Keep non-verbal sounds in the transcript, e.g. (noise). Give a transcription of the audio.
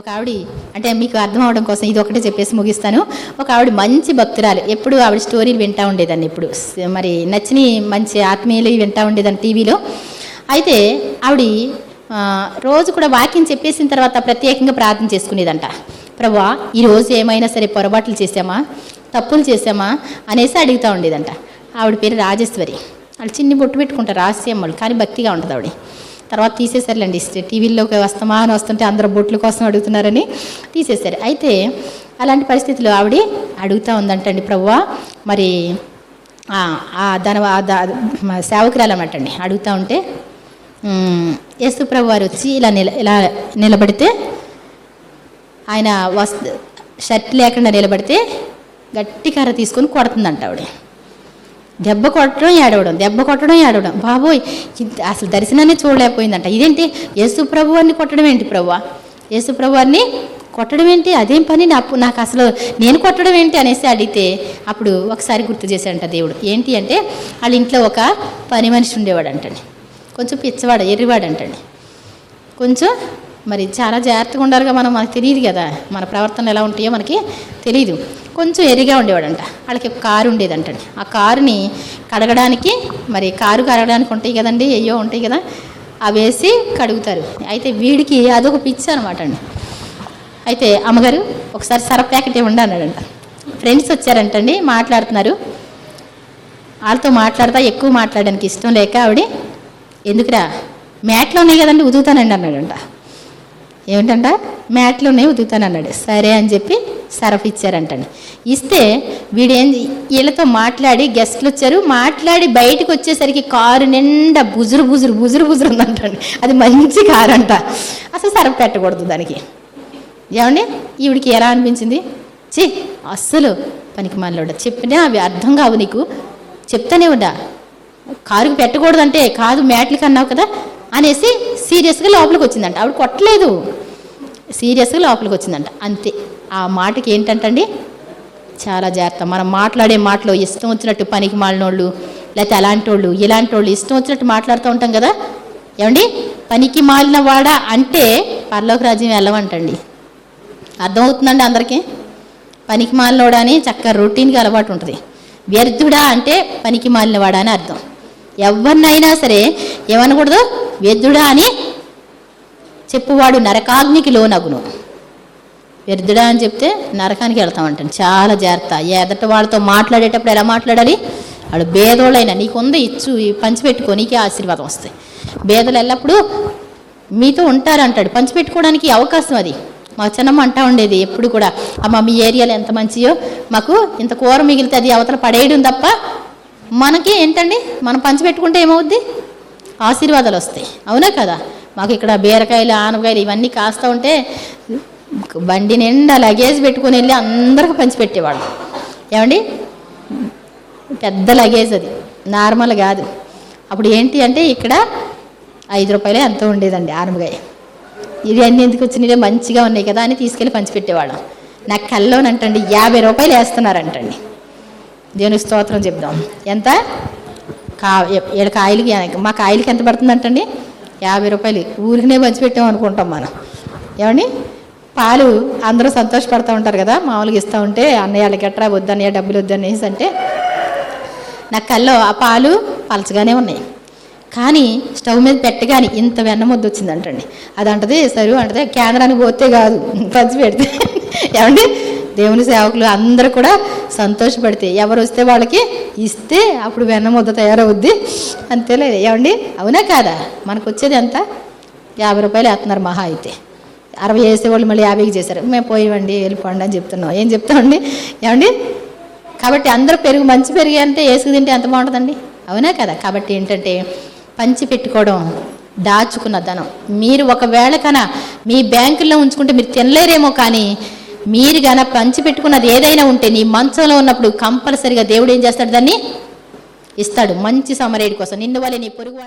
ఒక ఆవిడ అంటే మీకు అర్థం అవడం కోసం ఇది ఒకటే చెప్పేసి ముగిస్తాను. ఒక ఆవిడ మంచి భక్తురాలు. ఎప్పుడు ఆవిడ స్టోరీలు వింటూ ఉండేదాన్ని ఇప్పుడు. మరి నచ్చిన మంచి ఆత్మీయులు వింటూ ఉండేదాన్ని టీవీలో. అయితే ఆవిడ రోజు కూడా వాక్యం చెప్పేసిన తర్వాత ప్రత్యేకంగా ప్రార్థన చేసుకునేదంట. ప్రభా ఈరోజు ఏమైనా సరే పొరపాట్లు చేసామా తప్పులు చేసామా అనేసి అడుగుతూ ఉండేదంట. ఆవిడ పేరు రాజేశ్వరి. వాళ్ళు చిన్ని బొట్టు పెట్టుకుంటారు రాస్యమ్మలు కానీ భక్తిగా ఉంటుంది ఆవిడ. తర్వాత తీసేశారులేండి. టీవీలోకి వస్తామా అని వస్తుంటే అందరు బొట్ల కోసం అడుగుతున్నారని తీసేశారు. అయితే అలాంటి పరిస్థితిలో ఆవిడ అడుగుతూ ఉందంటండి ప్రవ్వా మరి ఆ, ఆ సేవకురాలు అండి. అడుగుతూ ఉంటే ఉమ్, యేసు ప్రభు వారు వచ్చి ఇలా నిల ఇలా నిలబడితే ఆయన వస్ షర్ట్ లేకుండా నిలబడితే గట్టి కర్ర తీసుకొని కొడుతుందంట ఆవిడ. దెబ్బ కొట్టడం ఏడవడం దెబ్బ కొట్టడం ఏడవడం. బాబోయ్ అసలు దర్శనాన్ని చూడలేకపోయిందంట. ఇదేంటి? యేసు ప్రభు అని కొట్టడం ఏంటి ప్రభు యేసు ప్రభు అని కొట్టడం ఏంటి? అదేం పని? నాకు నాకు అసలు నేను కొట్టడం ఏంటి అనేసి అడిగితే అప్పుడు ఒకసారి గుర్తు చేశాడంట దేవుడు. ఏంటి అంటే వాళ్ళ ఇంట్లో ఒక పని మనిషి ఉండేవాడు అంటండి కొంచెం పిచ్చవాడు ఎర్రివాడు అంటండి కొంచెం మరి చాలా జాగ్రత్తగా ఉండాలిగా మనం మనకు తెలియదు కదా. మన ప్రవర్తన ఎలా ఉంటాయో మనకి తెలియదు. కొంచెం ఎరిగా ఉండేవాడంట. వాళ్ళకి ఒక కారు ఉండేదంటండి. ఆ కారుని కడగడానికి మరి కారు కడగడానికి ఉంటాయి కదండి అయ్యో ఉంటాయి కదా అవి వేసి కడుగుతారు. అయితే వీడికి అదొక పిచ్చి అనమాట అండి అయితే అమ్మగారు ఒకసారి సర ప్యాకెట్ ఇవ్వండి అన్నాడంట. ఫ్రెండ్స్ వచ్చారంటండి మాట్లాడుతున్నారు. వాళ్ళతో మాట్లాడతా ఎక్కువ మాట్లాడడానికి ఇష్టం లేక ఆవిడ ఎందుకురా? మ్యాట్లో ఉన్నాయి కదండి ఉదుగుతానండి అన్నాడంట. ఏమిటంట? మ్యాట్లోనే ఉతుకుతాను ఉదుగుతాను అన్నాడు. సరే అని చెప్పి సరఫ్ ఇచ్చారంటండి. ఇస్తే వీడేం వీళ్ళతో మాట్లాడి గెస్ట్లు వచ్చారు. మాట్లాడి బయటకు వచ్చేసరికి కారు నిండా బుజురు బుజురు బుజురు బుజురు ఉందంటండి. అది మంచి కారు అంట అసలు సరఫ్ పెట్టకూడదు దానికి. ఏమండి? ఈవిడికి ఎలా అనిపించింది? చి అస్సలు పనికి మాలోడ చెప్పినా అవి అర్థం కావు నీకు. చెప్తానే ఉండా. కారుకి పెట్టకూడదంటే కాదు మ్యాట్లకి అన్నావు కదా అనేసి సీరియస్గా లోపలికి వచ్చిందంట. ఆవిడ కొట్టలేదు. సీరియస్గా లోపలికి వచ్చిందంట. అంతే. ఆ మాటకి ఏంటంటండి? చాలా జాగ్రత్త. మనం మాట్లాడే మాటలో ఇష్టం వచ్చినట్టు పనికి మాలినోళ్ళు లేకపోతే అలాంటి వాళ్ళు ఇలాంటి వాళ్ళు ఇష్టం వచ్చినట్టు మాట్లాడుతూ ఉంటాం కదా? ఏమండి? పనికి మాలిన వాడా అంటే పరలోక రాజ్యం అర్థమవుతుందండి అందరికీ? పనికి మాలినోడా అని చక్కగా రొటీన్గా అలవాటు ఉంటుంది. వ్యర్థుడా అంటే పనికి మాలినవాడా అని అర్థం. ఎవరినైనా సరే ఏమనకూడదు? వ్యర్థుడా అని చెప్పువాడు నరకాగ్నికి లోనగును. వ్యర్థుడా అని చెప్తే నరకానికి వెళ్తామంటాను చాలా జాగ్రత్త. ఎదట వాళ్ళతో మాట్లాడేటప్పుడు ఎలా మాట్లాడాలి? వాడు భేదోళ్ళైనా నీకుంది ఇచ్చు పంచిపెట్టుకో నీకే ఆశీర్వాదం వస్తాయి. భేదలు ఎల్లప్పుడూ మీతో ఉంటారంటాడు పంచిపెట్టుకోవడానికి అవకాశం అది. మా చిన్నమ్మ అంటా ఉండేది ఎప్పుడు కూడా అమ్మ మీ ఏరియాలో ఎంత మంచియో మాకు ఇంత కూర మిగిలితే అది అవతల పడేయడం తప్ప మనకి ఏంటండి? మనం పంచిపెట్టుకుంటే ఏమవుద్ది? ఆశీర్వాదాలు వస్తాయి. అవునా కదా? మాకు ఇక్కడ బీరకాయలు ఆనపకాయలు ఇవన్నీ కాస్తూ ఉంటే బండి నిండా లగేజ్ పెట్టుకుని వెళ్ళి అందరికి పంచిపెట్టేవాళ్ళు. ఏమండి? పెద్ద లగేజ్ అది. నార్మల్ కాదు. అప్పుడు ఏంటి అంటే ఇక్కడ ఐదు రూపాయలే ఎంతో ఉండేదండి ఆనపకాయ. ఇది అన్ని ఎందుకు వచ్చినాయి మంచిగా ఉన్నాయి కదా అని తీసుకెళ్ళి పంచిపెట్టేవాళ్ళం. నాకు కల్లోనంటండి యాభై రూపాయలు వేస్తున్నారంటండి. దేవునికి స్తోత్రం చెప్దాం. ఎంత? కా ఏడు కాయలకి మా కాయలకి ఎంత పడుతుందంటండి? యాభై రూపాయలు. ఊరికినే పంచిపెట్టాం అనుకుంటాం మనం. ఏమండి? పాలు అందరూ సంతోషపడుతూ ఉంటారు కదా మామూలుగా ఇస్తూ ఉంటే అన్నయ్య ఎట్రా వద్దన్నయ్య డబ్బులు వద్దనేసి అంటే నా కల్లో ఆ పాలు పలచగానే ఉన్నాయి. కానీ స్టవ్ మీద పెట్టగానే ఇంత వెన్న ముద్ద వచ్చిందంటండి. అది అంటది సరు అంటది కేంద్రానికి పోతే కాదు పంచి పెడితే (laughs) ఏమండి? దేవుని సేవకులు అందరూ కూడా సంతోషపడితే ఎవరు వస్తే వాళ్ళకి ఇస్తే అప్పుడు వెన్న ముద్ద తయారవుద్ది. అంతేలే ఏమండి? అవునా కాదా? మనకు వచ్చేది ఎంత? యాభై రూపాయలు వేస్తున్నారు మహా అయితే. అరవై వేసేవాళ్ళు మళ్ళీ యాభైకి చేశారు. మేము పోయివండి వెళ్ళిపోండి అని చెప్తున్నాం. ఏం చెప్తామండి? ఏమండి? కాబట్టి అందరూ పెరుగు మంచి పెరిగి అంటే వేసుకు తింటే ఎంత బాగుంటుందండి? అవునా కదా? కాబట్టి ఏంటంటే పంచి పెట్టుకోవడం దాచుకున్న ధనం. మీరు ఒకవేళ కన మీ బ్యాంకుల్లో ఉంచుకుంటే మీరు తినలేరేమో కానీ మీరు గన పంచిపెట్టుకున్నది ఏదైనా ఉంటే నీ మంచంలో ఉన్నప్పుడు కంపల్సరిగా దేవుడు ఏం చేస్తాడు దాన్ని? ఇస్తాడు. మంచి సమరేడి కోసం. నిన్ను నీ పొరుగు